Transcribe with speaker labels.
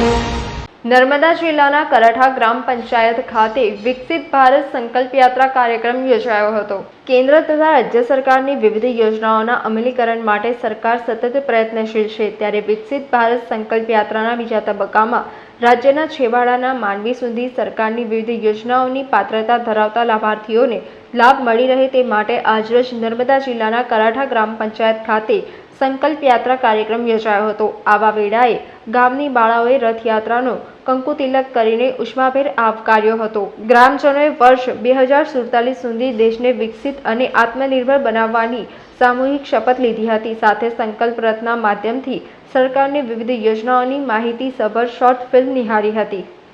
Speaker 1: નર્મદા જિલ્લાના કરાઠા ગ્રામ પંચાયત ખાતે વિકસિત ભારત સંકલ્પ યાત્રા કાર્યક્રમ યોજાયો હતો. કેન્દ્ર તથા રાજ્ય સરકારની વિવિધ યોજનાઓના અમલીકરણ માટે સરકાર સતત પ્રયત્નશીલ છે. ત્યારે વિકસિત ભારત સંકલ્પ યાત્રાના બીજા તબક્કામાં રાજ્યના છેવાડાના માનવી સુધી સરકારની વિવિધ યોજનાઓની પાત્રતા ધરાવતા લાભાર્થીઓને લાભ મળી રહે તે માટે આજરોજ નર્મદા જિલ્લાના કરાઠા ગ્રામ પંચાયત ખાતે સંકલ્પ યાત્રા કાર્યક્રમ યોજાયો હતો. આવા વેળાએ ગામની બાળાઓએ રથયાત્રાનો કંકુ તિલક કરીને ઉષ્માભેર આવકાર્યો હતો. ગ્રામજનોએ વર્ષ બે હજાર સુડતાલીસ સુધી દેશને વિકસિત અને આત્મનિર્ભર બનાવવાની સામૂહિક શપથ લીધી હતી. સાથે સંકલ્પ રથના માધ્યમથી સરકારની વિવિધ યોજનાઓની માહિતી સભર શોર્ટ ફિલ્મ નિહાળી હતી.